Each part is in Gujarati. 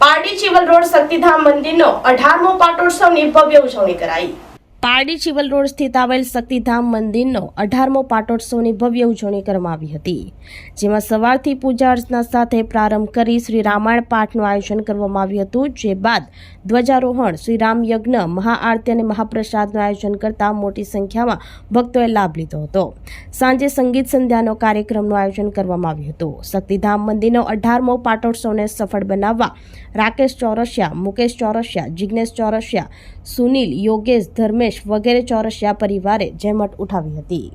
પારડી ચિવલ રોડ શક્તિધામ મંદિરનો અઢારમો પાટોત્સવની ભવ્ય ઉજવણી કરાઈ. પારડી ચિવલ રોડ સ્થિત આવેલ શક્તિધામ મંદિરનો અઢારમો પાટોત્સવની ભવ્ય ઉજવણી કરવામાં આવી હતી, જેમાં સવારથી પૂજા અર્ચના સાથે પ્રારંભ કરી શ્રી રામાયણ પાઠનું આયોજન કરવામાં આવ્યું હતું, જે બાદ ધ્વજારોહણ, શ્રી રામ યજ્ઞ, મહાઆરતી અને મહાપ્રસાદનું આયોજન કરતા મોટી સંખ્યામાં ભક્તોએ લાભ લીધો હતો. સાંજે સંગીત સંધ્યાનો કાર્યક્રમનું આયોજન કરવામાં આવ્યું હતું. શક્તિધામ મંદિરનો અઢારમો પાટોત્સવને સફળ બનાવવા રાકેશ ચોરસિયા, મુકેશ ચોરસિયા જિજ્ઞેશ ચોરસિયા, સુનિલ, યોગેશ, ધર્મેશ વગેરે ચોરસિયા પરિવારે જહેમત ઉઠાવી હતી.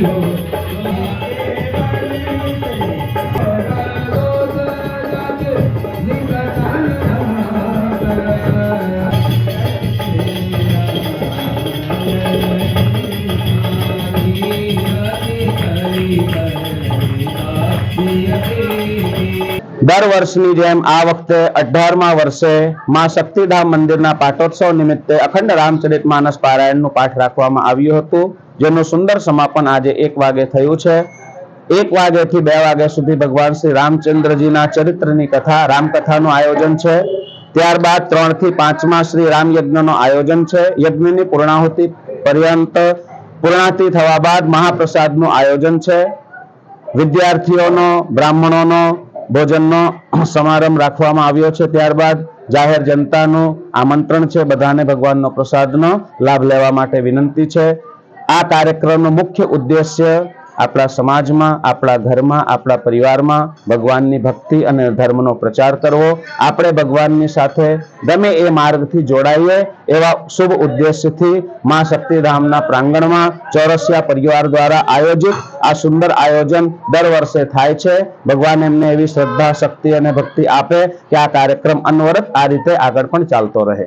you. દર વર્ષની જેમ આ વખતે અઢારમા વર્ષે મા શક્તિધામ મંદિરના પાટોત્સવ નિમિત્તે અખંડ રામચરિત માનસ પારાયણનું પાઠ રાખવામાં આવ્યું હતું, જેનું સુંદર સમાપન આજે એક વાગે થયું છે. એક વાગ્યાથી બે વાગ્યા સુધી ભગવાન શ્રી રામચંદ્રજીના ચરિત્રની કથા, રામકથાનું આયોજન છે. ત્યારબાદ ત્રણથી પાંચમા શ્રી રામ યજ્ઞનું આયોજન છે. યજ્ઞની પૂર્ણાહુતિ પર્યંત પૂર્ણાહુતિ થવા બાદ મહાપ્રસાદનું આયોજન છે. વિદ્યાર્થીઓનો, બ્રાહ્મણોનો ભોજનનો સમારંભ રાખવામાં આવ્યો છે. ત્યારબાદ જાહેર જનતાનું આમંત્રણ છે. બધાને ભગવાનનો પ્રસાદનો લાભ લેવા માટે વિનંતી છે. આ કાર્યક્રમનો મુખ્ય ઉદ્દેશ્ય આપણા સમાજમાં, આપણા ઘરમાં, આપણા પરિવારમાં ભગવાનની ભક્તિ અને ધર્મનો પ્રચાર કરવો. આપણે ભગવાનની સાથે ગમે એ માર્ગથી જોડાઈએ એવા શુભ ઉદ્દેશ્યથી મા શક્તિધામના પ્રાંગણમાં ચોરસિયા પરિવાર દ્વારા આયોજિત આ સુંદર આયોજન દર વર્ષે થાય છે. ભગવાન એમને એવી શ્રદ્ધા, શક્તિ અને ભક્તિ આપે કે આ કાર્યક્રમ અનવરત આ રીતે આગળ પણ ચાલતો રહે.